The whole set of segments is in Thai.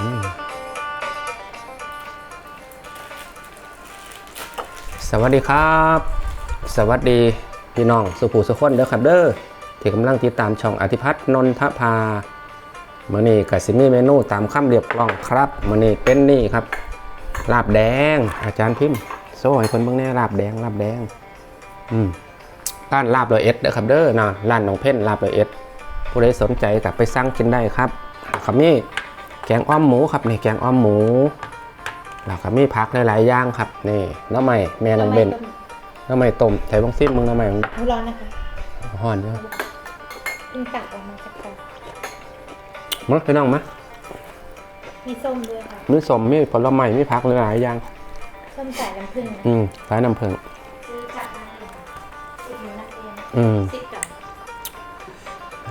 สวัสดีครับ สวัสดีพี่น้องสุภูสุขคนเด้อครับเด้อที่กำลังติดตามช่องอธิพัฒน์นนทภามื่อนี้ก็สิมีเมนูตามคำเรียบร้องครับมื่อนี้เป็นนี่ครับ ลาบแดง อาจารย์พิมพ์โซ่ให้คนเบิ่งแน่ลาบแดงลาบแดง อืมร้านลาบร้อยเอ็ดเด้อครับเด้อนะร้านหนองเพ่นลาบร้อยเอ็ดผู้ใดสนใจก็ไปสั่งกินได้ครับครับนี่แกงอ้อมหมูครับนี่แกงอ้อมหมูแล้วก็มีผักหลายๆอย่างครับ นี่น้ำใหม่แม่น้องเบนน้ำใหม่ต้มไทยบางซิมมึงน้ำใหม่มึงร้อนนะคะห่อนเยอะเพิ่งตักออกมาจากกล่องมั้งพี่น้องมะมีส้มด้วยค่ะมีสมมีผลไม้มีผักหลายๆอย่างส้มสายน้ำผึ้งนะอืมสายน้ำผึ้งซื้อจากนักเรียนอุดหนุนนักเรียนอืมสิบกล่อง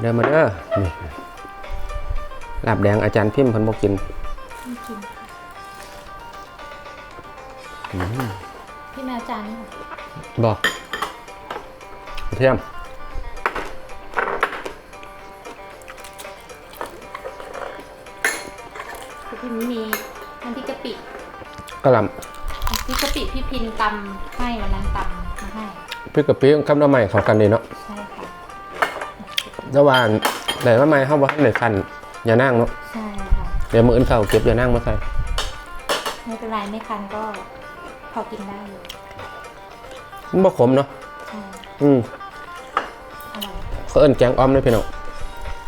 เดินมาเด้อนี่ ลาบแดงอาจารย์พิมพ์เพิ่นบ่กินไม่กินค่ะอืมพี่แมวจานนี่ค่ะบ่เทียมพี่พิมมีน้ำพริกกะปิกะหล่น้ำพริกกะปิพี่พิมตำให้วันนั้นตำมาให้ำพริกกะปิกับน้ำใหม่เข้ากันดีเนาะใช่ค่ะ ระหว่างแต่ว่าใหม่เฮาบ่ทันได้คัน อย่านั่งเนาะใช่ค่ะ เดี๋ยวมื้ออื่นเช้าเก็บอย่านั่งมาใส่ ไม่เป็นไรไม่คันก็พอกินได้อยู่มันบ่ขมเนาะ ใช่อืมอร่อยเขาเอิ้นแกงอ้อมเด้อพี่น้อง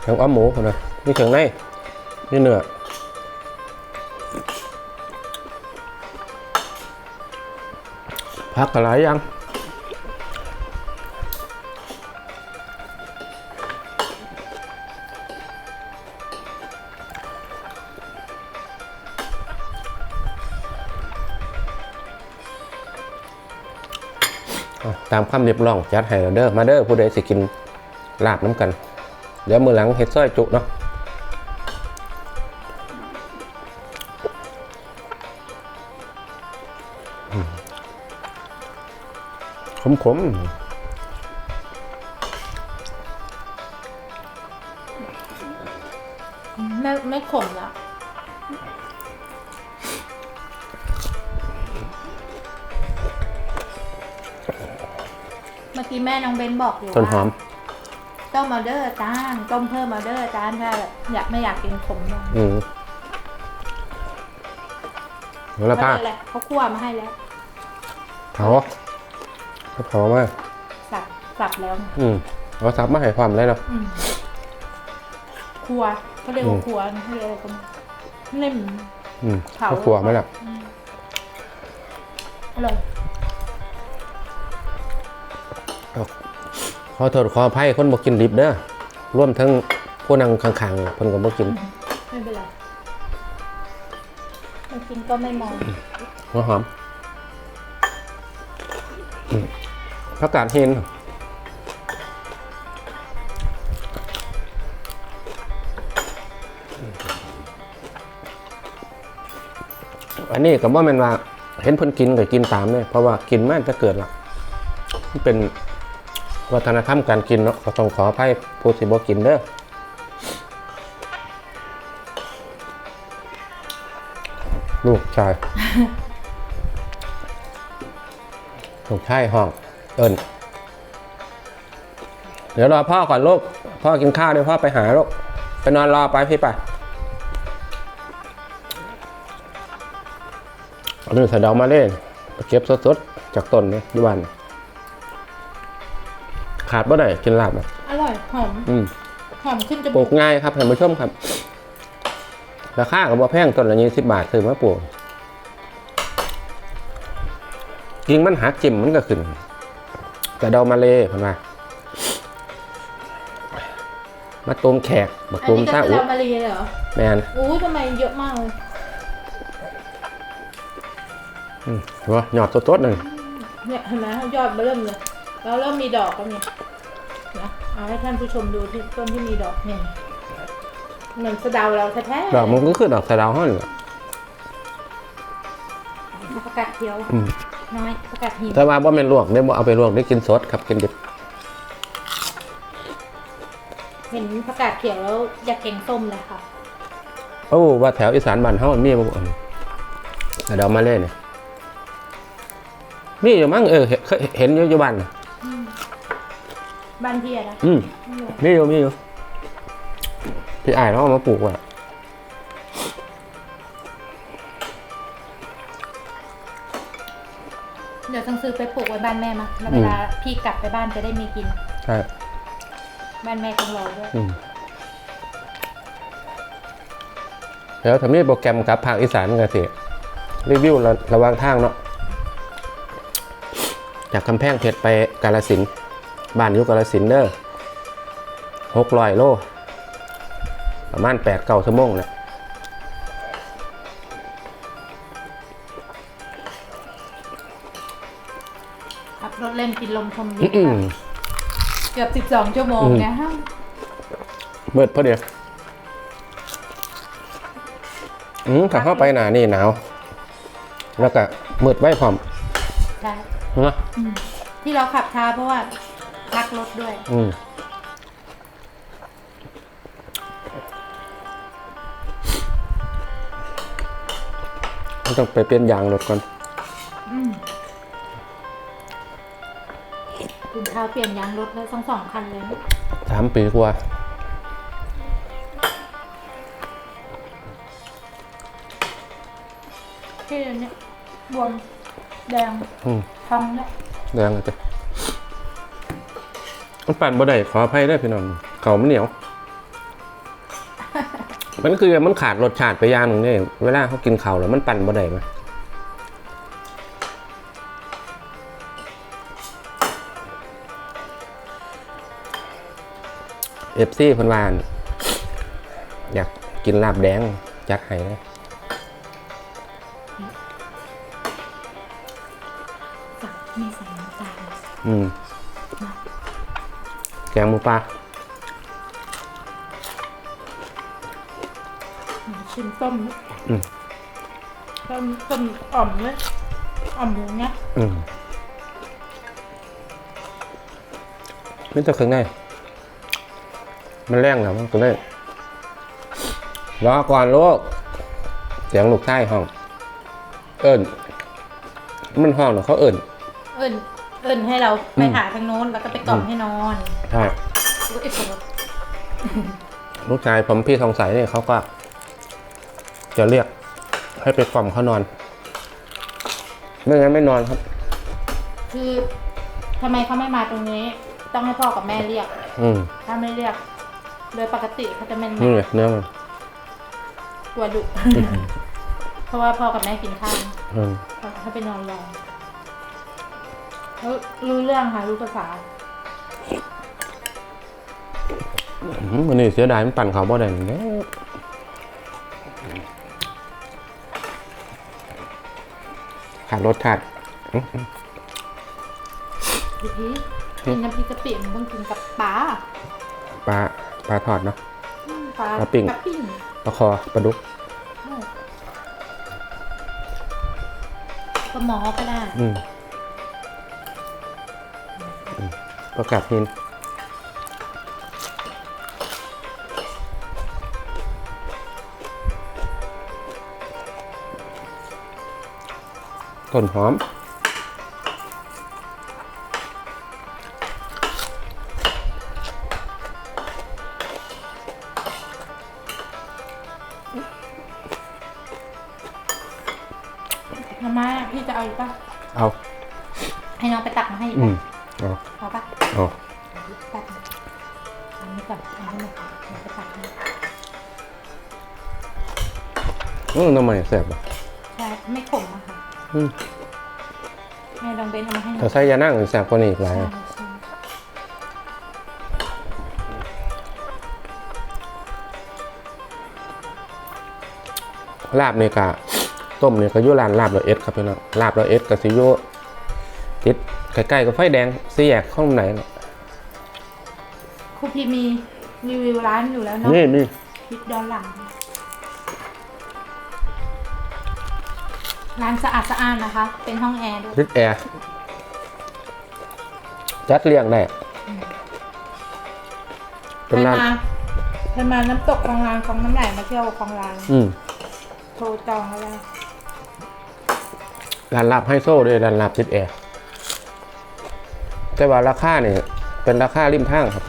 แกงอ้อมหมูพุ่นน่ะมีเครื่องในมีเนื้อผักก็หลายอย่าง ตามคำเรียบร้องจัดให้เราเด้อมาเด้อผู้ใดสิกินลาบน้ำกัน เดี๋ยวมือหลังเฮ็ดซอยจุเนาะขมขมไม่ไม่ขมล้ว มื่อกี้แม่น้องเบนบอกอยู่ๆต้นหอม ว่าต้มมาเดอร์จานต้มเพิ่มมาเดอร์จานถ้าอยากไม่อยากกินขมเนี่ยอืมแล้วป้าไม่เป็นไรเขาคั่วมาให้แล้วเผาเขาเผามาสับสับแล้วอืมเอาซับมาให้ความเลยเนาะ อืมครัวเขาเรียกว่าครัวเขาเรียกอะไรกันเล่ม อืมเผาเขาขัวมาแล้วอร่อย อโทษขออภัยคนบ่กินดิบเด้อร่วมทั้งผู้นั่งข้างๆเพิ่นก็บ่กินไม่เป็นไรไม่กินก็ไม่มองหัวหอมอืมผักกาดเห็นอันนี้ก็บ่แม่นว่าเห็นเพิ่นกินก็กินตามเลยเพราะว่ากินมาจะเกิดละมันเป็น วัฒนธรรมการกินเนาะก็ต้องขออภัยผู้ที่บ่กินเด้อลูกชาย ลูกชายห้อง เอิญเดี๋ยวรอพ่อก่อนลูก พ่อกินข้าวเดี๋ยวพ่อไปหาลูก ไปนอนรอไปพี่ไปเอาเนื้อสะเดามาเล่นเก็บสดๆ จากต้นเนี่ยอยู่บ้าน ขาดบ่ได้กินลาบอะอร่อยหอมอืมหอมขึ้นจปลูมูกกง่ายครับท่านผู้ชมครับ ราคากับบ่แพงต้นละยี่สิบบาทซื้อมาปลูกกิ่งมันหักจิ้มมันก็ขึ้นแต่เดามาเลยเพิ่นว่ามาตูมแขกมาอันตูมนี้ก็ซาคืออุเรามาเรียนเหรอแมนอู้ทำไมเยอะมากเลยอืมว่าหยอดสดๆหนึ่งเนี่ยเห็นไหมยอดเริ่มเลย แล้วเริ่มมีดอกแล้วเนี่ยนะเอาให้ท่านผู้ชมดูที่ต้นที่มีดอกเนี่ยเหมือนสะเดาเราแท้ๆดอกมันก็คือดอกสะเดาวห้อนแหละประกาศเขียวอืมน้อยประกาศหินแต่ว่าบ่แม่นลวกได้บ่เอาไปลวกได้กินสดครับกินดิบเห็นประกาศเขียวแล้วอยากแกงส้มเลยค่ะโอ้ว่าแถวอีสานบ้านเฮามันมีบ่อันนี้แต่เดามาเล่นเนี่ยมีอยู่มั้งเออเห็นเคยเห็นอยู่อยู่บ้านน่ะ บ้านพี่อะนะอืมมีอยู่มีอยู่พี่อายเราเอามาปลูกว่ะเดี๋ยวต้องซื้อไปปลูกไว้บ้านแม่มาแล้วเวลาพี่กลับไปบ้านจะได้มีกิน ใช่บ้านแม่ต้องรอด้วย อืมแล้วทำนี่โปรแกรมกับภาคอีสานกันสิรีวิวระระหวางทางเนาะจากกำแพงเพชรไปกาลสินธุ์ บ้านอยู่กาลสินธุ์เด้อหกร้อยโล ประมาณแปดเก้าชั่วโมงแหละขับรถเล่นกินลมชมวิอื้วอหือเกือบสิบสองชั่วโมงอืมนะฮะเบิดพอดีอืมถ้าเข้าไปหนานี่หนาว แล้วก็มืดไว้พร้อมใช่นะอืมที่เราขับช้าเพราะว่า พักรถด้วย อืมต้องไปเปลี่ยนยางรถก่อนอืมคุณเท้าเปลี่ยนยางรถแล้วทั้งสองคันเลยนะสามปีกว่า ที่เดี๋ยวนี้บวมแดงอืม ทองเนี่ย แดงเลยจ้ะ มันปั่นบ่ได้ขออภัยด้วยพี่น้องเขามันเหนียว มันคือมันขาดรสชาติไปอย่างหนึ่งเนี่ยเวลาเขากินเขาวแล้วมันปั่นบ่ได้ไหมเอฟซีพันวาอั่นอยากกินลาบแดงจัดให้เลยสั่งไม่ใส่น้ำตาลอืม แกงหมูปลาชิมต้มนะอืมต้มต้มอ่อมเลยอ่อมหมูเนี่ยอืมไม่ต้องเครื่องในมันแรงแล้วมันก็เลยรอก่อนลูกเสียงลูกใต้ห้อง เอิญมันห้องเหรอเขาเอิญเอิญ เอิญให้เราไปอืมหาทางโน้นแล้วก็ไปกล่อมให้นอนใช่อุ๊ยไอ้คนลูกชายผมพี่ทองใสเนี่ยเขาก็ จะเรียกให้ไปกล่อมเขานอนไม่งั้นไม่นอนครับ คือทำไมเขาไม่มาตรงนี้ ต้องให้พ่อกับแม่เรียก อืมถ้าไม่เรียก โดยปกติเขาจะไม่นี่มาไงเนื้อมันตัวดุเพราะว่าพ่อกับแม่กินข้าวอืม เขาไปนอนรอ เขารู้เรื่องค่ะรู้ภาษาอืมวันนี้เสียดายมันปั่นเขาบ่ได้เด้อขาดรสชาติทีนี้กินน้ำพริกกะปิมันต้องกินกับปลาปลาปลาทอดเนาะ อืมปลาปลาปิ้งปลาปิ้งปลาคอปลาดุกใช่ปลาหมอก็ได้ อืม ประกาศนินต้นหอมน้ำมาพี่จะเอาอีกปะเอา ให้น้องไปตักมาให้อีกอืปะมเอา เอาปะ เอาแป๊บนึงอันนี้ก่อนเอาให้หมดก่อนเดี๋ยวไปตักให้อืมทำไมแสบอะใช่ไม่ขมอะค่ะอืมให้ลองเบนเอามาให้หน่ถ้าอยใส่ยานั่งแสบกว่านี้อีกหลายใช่อะใช่ลาบเนี่ยกะต้มเนี่ยก็อยุรานลาบเราเอสครับพี่น้องลาบเราเอสกับซิโยติด ใกล้ๆกับไฟแดงสี่แยกข้างไหนน่ะครูพีมีรีวิวร้านอยู่แล้วเนาะนี่นี่คลิปย้อนหลัง ร้านสะอาดสะอ้านนะคะ เป็นห้องแอร์ด้วยทิดแอร์จัดเรียงได้เป็นใครร้านมาเคยมาน้ำตกคลองลานคลองน้ำไหลมาเที่ยวคลองลานอืมโทรจองอะไรร้านลาบไฮโซ่ด้วยร้านลาบติดแอร์ แต่ว่าราคาเนี่ยเป็นราคาริมทางครับ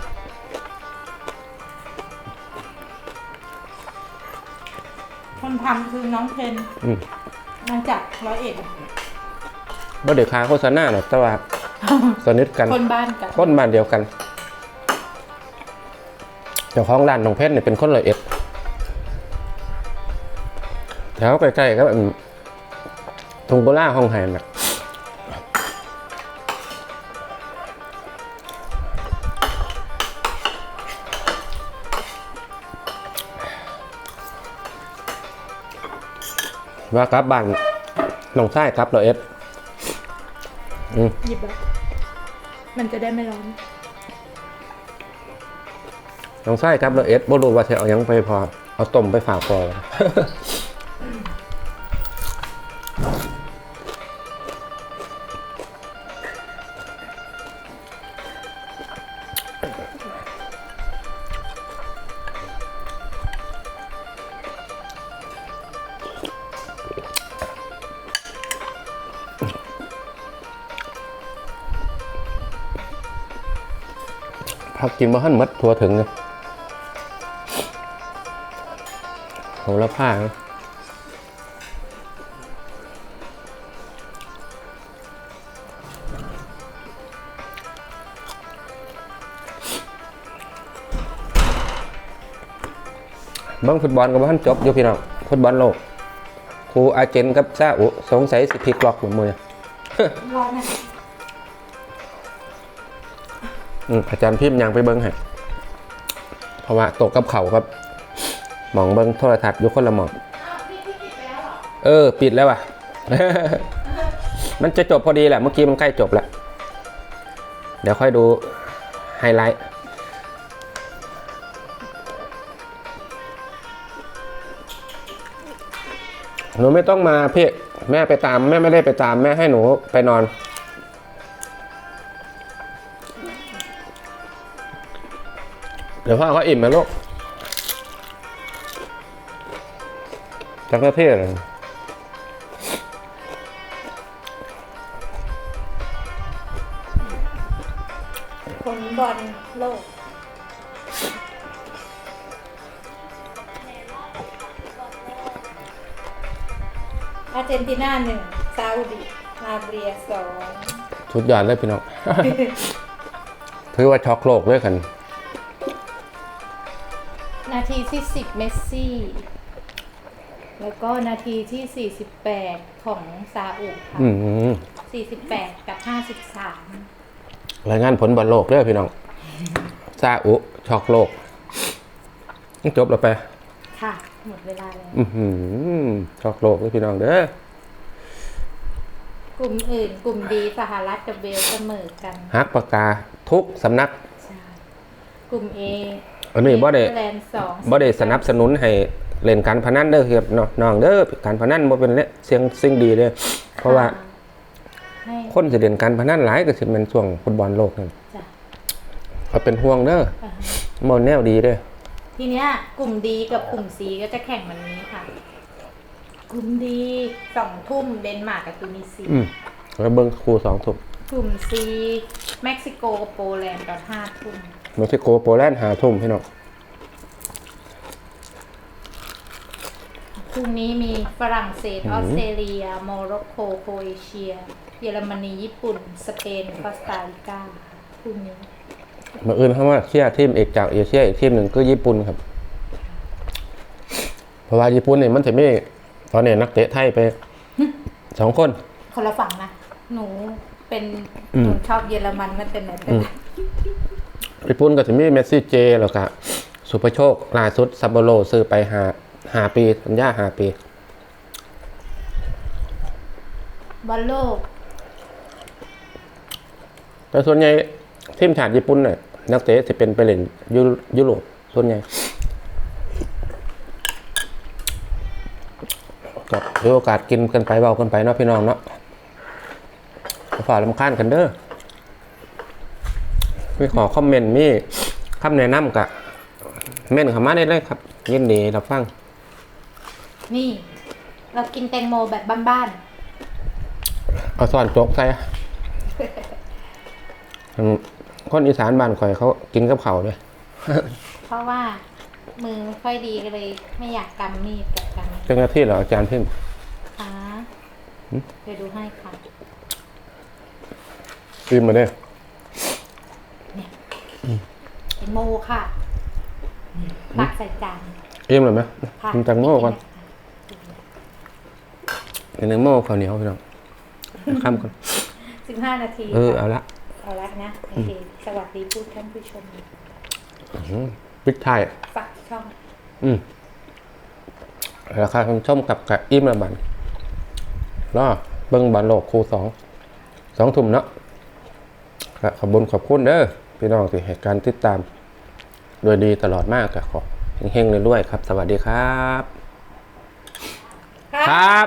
คนทำคือน้องเพนอืมมาจากร้อยเอ็ดบ่ได้ค้าโฆษณาหรอกแต่ว่าสนิทกันคนบ้านกันคนบ้านเดียวกันเจ้าของร้านน้องเพชรเนี่ยเป็นคนร้อยเอ็ดแถวใกล้ๆก็ทุงโบล่าห้องไห้น่ะ ว่ากลับบ้านน้องชายกลับร้อยเอ็ดหยิบแบบมันจะได้ไม่ร้อนน้องไส้ครับเราเอสบ่รู้ว่าจะเอาหยังไปพอ เอาต้มไปฝากพอ พักกินบ่ทันหมดทัวถึงเลยโหระพานะเบิ้งฟุตบอลกับท่านจบอยู่พี่น้องฟุตบอลโลกครูอาเจนกับซาอุสงสัยสิพลิกลอกเหมือนมือร้อนน อาจารย์พิมพ์ยังไปเบิ้งให้เพราะว่าตกกับเขาครับหมองเบิ้งโทรทัศน์ยุคนละหมองพี่พี่ปิดแล้วเหรอเออ ปิดแล้วว่ะ มันจะจบพอดีแหละ เมื่อกี้มันใกล้จบแล้ว เดี๋ยวค่อยดูไฮไลท์หนูไม่ต้องมาพี่แม่ไปตามแม่ไม่ได้ไปตามแม่ให้หนูไปนอน ดี๋ยวพ่อเขาอิ่มไหมลูกจักรเทศเลยคนบอลโลก อาร์เจนตินาหนึ่งซาอุดิอาระเบียสองชุดยอดเลยพี่น้อง ถือว่าช็อกโลกด้วยกัน นาทีที่สิบเมสซี่ แล้วก็นาทีที่สี่สิบแปดของซาอุค่ะอืมสี่สิบแปดกับห้าสิบสามรายงานผลบอลโลกด้วยพี่น้อง ซาอุช็อกโลก จบแล้วไป ค่ะ หมดเวลาแล้ว อือหือช็อกโลกด้วยพี่น้องเด้อ กลุ่มอื่น กลุ่มดีสหรัฐกับเวลเสมอกัน ฮักปากกาทุกสำนัก ใช่ กลุ่ม A อันนี้บ่ได้เนเธอร์แลนด์สองบ่ได้สนับสนุนให้เล่นการพนันเด้อครับน้องน้องเด้อการพนันบ่เป็นเนี่ยเสียงสิ่งดีเด้อเพราะว่าให้คนสิเล่นการพนันหลายก็สิเป็นช่วงฟุตบอลโลกนั่นจ้ะก็เป็นห่วงเด้ออ่าฮะบ่แนวดีเด้อทีเนี้ยกลุ่มดีกับกลุ่ม C ก็จะแข่งวันนี้ค่ะ กลุ่มดีสองทุ่มเดนมาร์กกับตูนิเซียอืมแล้วเบิ่งครูสองทุ่มกลุ่ม C เม็กซิโกกับโปแลนด์ตอนห้าทุ่ม เม็กซิโกโปแลนด์หาทุ่มพี่น้องพรุ่งนี้มีฝรั่งเศสออสเตรเลียโมร็อกโกโครเอเชีย เยอรมนีญี่ปุ่น สเปนคอสตาริกาพรุ่งนี้มาอื่นเขาว่าเชียร์ทีมเอกจากเอเชียอีกทีมหนึ่งก็ญี่ปุ่นครับ เพราะว่าญี่ปุ่นเนี่ยมันจะมีตอนนี้นักเตะไทยไปสองคน คนละฝั่งนะ หนูเป็นอืมหนูชอบเยอรมันมันเป็นไหนเป็นอืม ญี่ปุ่นก็จะมีเมสซี่เจ แล้วก็สุภโชคล่าสุดซับโบโลซื้อไปหาหาปีสัญญาหาปีบอลโลกแต่ส่วนใหญ่ทีมชาติญี่ปุ่นเนี่ยนักเตะจะเป็นไปเล่นยุยุโรปส่วนใหญ่ก็มีโอกาสกินกันไปเบากันไปเนาะพี่น้องเนาะฝ่าลำคาญกันเด้อ มีขอคอมเมนต์มีคำแนะนำกะเม่นเขามาได้เลยครับ ยินดีรับฟัง นี่ เรากินแตงโมแบบบ้านเอาซอนโจกใส่อืมคนอีสานบ้านข่อยเขากินกับเขาวเลย ๆ เพราะว่ามือไม่ค่อยดีก็เลย ไม่อยากกำมีดกับกำเจ้าหน้าที่เหรออาจารย์พิมพ์ ขาเดี๋ยวดูให้ค่ะ พิมพ์มาเด้อ แตง โมค่ะ ตักใส่จานอิ่มเลยไหมค่ะกินแตงโมก่อนกินแตงโมข้าวเหนียวพี่น้องข้ามก่อนสิบห้านาที เออเอาละเอาละนะโอเคสวัสดีผู้ท่านผู้ชมปิดท้ายฝากช่อง อืมราคาคุณชมกับกับอิ่มละบันรอเบิ้งบอลโลกครูสองสองทุ่มเนาะครับขอบคุญขอบคุณเด้อพี่น้องที่เหตุการณ์ติดตาม โดยดีตลอดมากกับขอเฮงๆเรื่อยๆครับ สวัสดีครับ ครับ